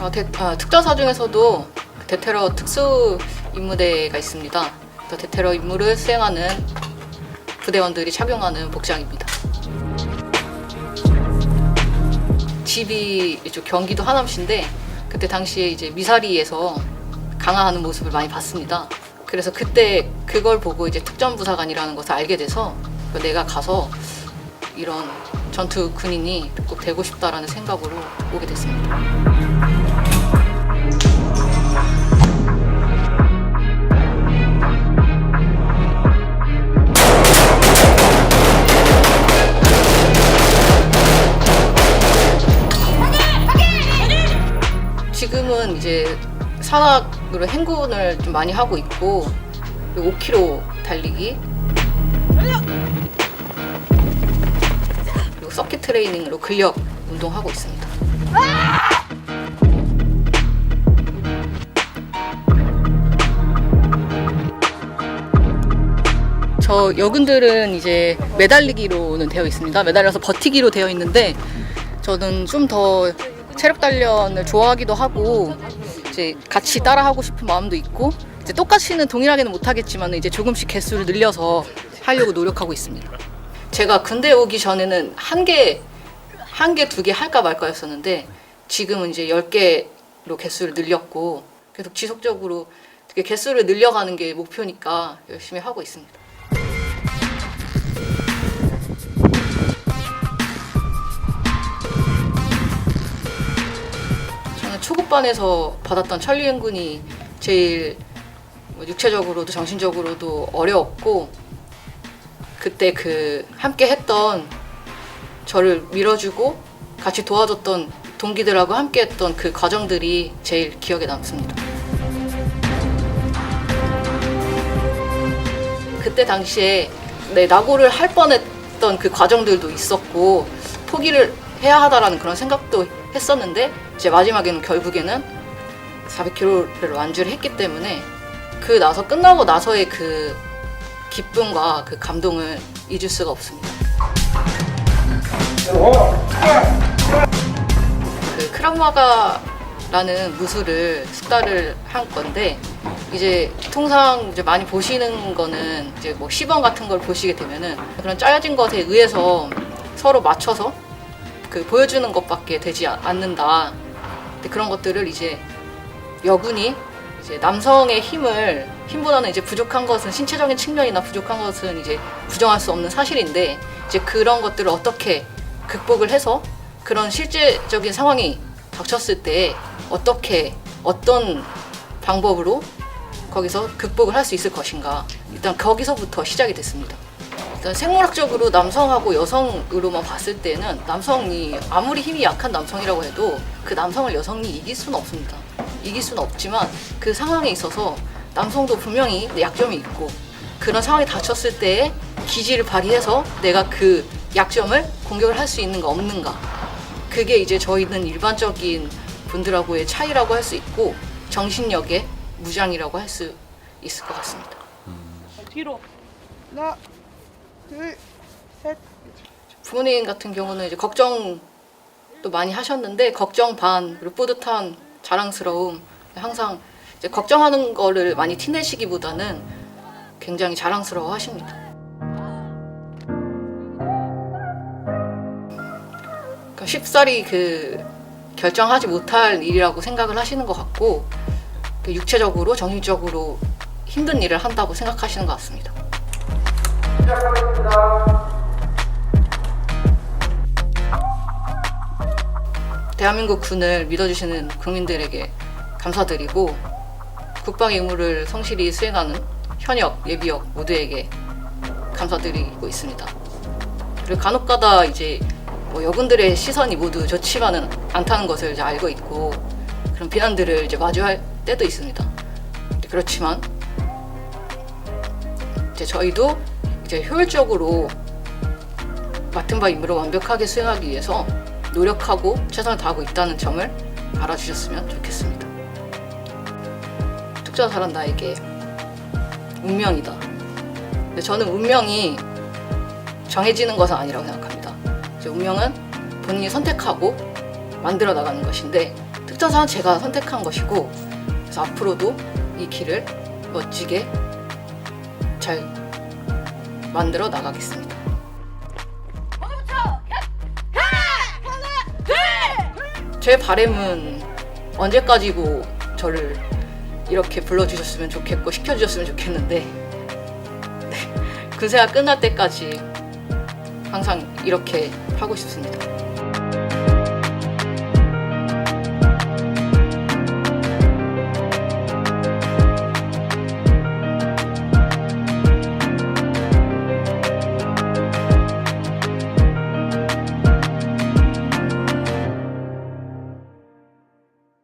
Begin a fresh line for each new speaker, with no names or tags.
어, 대- 아, 특전사 중에서도 대테러 특수 임무대가 있습니다. 또 대테러 임무를 수행하는 부대원들이 착용하는 복장입니다. 집이 이쪽 경기도 하남시인데 그때 당시에 이제 미사리에서 강화하는 모습을 많이 봤습니다. 그래서 그때 그걸 보고 이제 특전부사관이라는 것을 알게 돼서 내가 가서 이런 전투 군인이 꼭 되고 싶다라는 생각으로 오게 됐습니다. 지금은 이제 산악으로 행군을 좀 많이 하고 있고 그리고 5km 달리기 그리고 서킷 트레이닝으로 근력 운동하고 있습니다. 저 여군들은 이제 매달리기로는 되어 있습니다. 매달려서 버티기로 되어 있는데 저는 좀 더 체력 단련을 좋아하기도 하고 이제 같이 따라하고 싶은 마음도 있고 이제 똑같이는 동일하게는 못하겠지만 이제 조금씩 개수를 늘려서 하려고 노력하고 있습니다. 제가 군대 오기 전에는 한 개, 한 개, 두 개 할까 말까였었는데 지금은 이제 열 개로 개수를 늘렸고 계속 지속적으로 개수를 늘려가는 게 목표니까 열심히 하고 있습니다. 초급반에서 받았던 천리 행군이 제일 뭐 육체적으로도 정신적으로도 어려웠고 그때 그 함께 했던 저를 밀어주고 같이 도와줬던 동기들하고 함께 했던 그 과정들이 제일 기억에 남습니다. 그때 당시에 내 낙오를 할 뻔했던 그 과정들도 있었고 포기를 해야 하다라는 그런 생각도 했었는데 이제 마지막에는 결국에는 400km를 완주를 했기 때문에 그 나서 끝나고 나서의 그 기쁨과 그 감동을 잊을 수가 없습니다. 그 크라마가라는 무술을 숙달을 한 건데 이제 통상 이제 많이 보시는 거는 이제 뭐 시범 같은 걸 보시게 되면은 그런 짜여진 것에 의해서 서로 맞춰서 그 보여주는 것밖에 되지 아- 않는다. 그런 것들을 이제 여군이 이제 남성의 힘을 힘보다는 이제 부족한 것은 신체적인 측면이나 부족한 것은 이제 부정할 수 없는 사실인데 이제 그런 것들을 어떻게 극복을 해서 그런 실제적인 상황이 닥쳤을 때 어떻게 어떤 방법으로 거기서 극복을 할 수 있을 것인가 일단 거기서부터 시작이 됐습니다. 일단 생물학적으로 남성하고 여성으로만 봤을 때는 남성이 아무리 힘이 약한 남성이라고 해도 그 남성을 여성이 이길 수는 없습니다. 이길 수는 없지만 그 상황에 있어서 남성도 분명히 약점이 있고 그런 상황이 닥쳤을 때 기지를 발휘해서 내가 그 약점을 공격을 할 수 있는가 없는가 그게 이제 저희는 일반적인 분들하고의 차이라고 할 수 있고 정신력의 무장이라고 할 수 있을 것 같습니다.
뒤로 하나 둘 셋
부모님 같은 경우는 이제 걱정도 많이 하셨는데 걱정 반 그리고 뿌듯한 자랑스러움 항상 이제 걱정하는 거를 많이 티내시기보다는 굉장히 자랑스러워 하십니다. 그러니까 쉽사리 그 결정하지 못할 일이라고 생각을 하시는 것 같고 그 육체적으로 정신적으로 힘든 일을 한다고 생각하시는 것 같습니다. 대한민국 군을 믿어주시는 국민들에게 감사드리고 국방의 의무를 성실히 수행하는 현역, 예비역 모두에게 감사드리고 있습니다. 그리고 간혹가다 이제 뭐 여군들의 시선이 모두 좋지만은 않다는 것을 이제 알고 있고 그런 비난들을 이제 마주할 때도 있습니다. 그렇지만 이제 저희도 이제 효율적으로 맡은 바 임무를 완벽하게 수행하기 위해서 노력하고 최선을 다하고 있다는 점을 알아주셨으면 좋겠습니다. 특전사란 나에게 운명이다. 저는 운명이 정해지는 것은 아니라고 생각합니다. 운명은 본인이 선택하고 만들어 나가는 것인데 특전사는 제가 선택한 것이고 그래서 앞으로도 이 길을 멋지게 잘 만들어 나가겠습니다. 제 바램은 언제까지고 저를 이렇게 불러주셨으면 좋겠고 시켜주셨으면 좋겠는데 네, 그 생각 끝날 때까지 항상 이렇게 하고 싶습니다.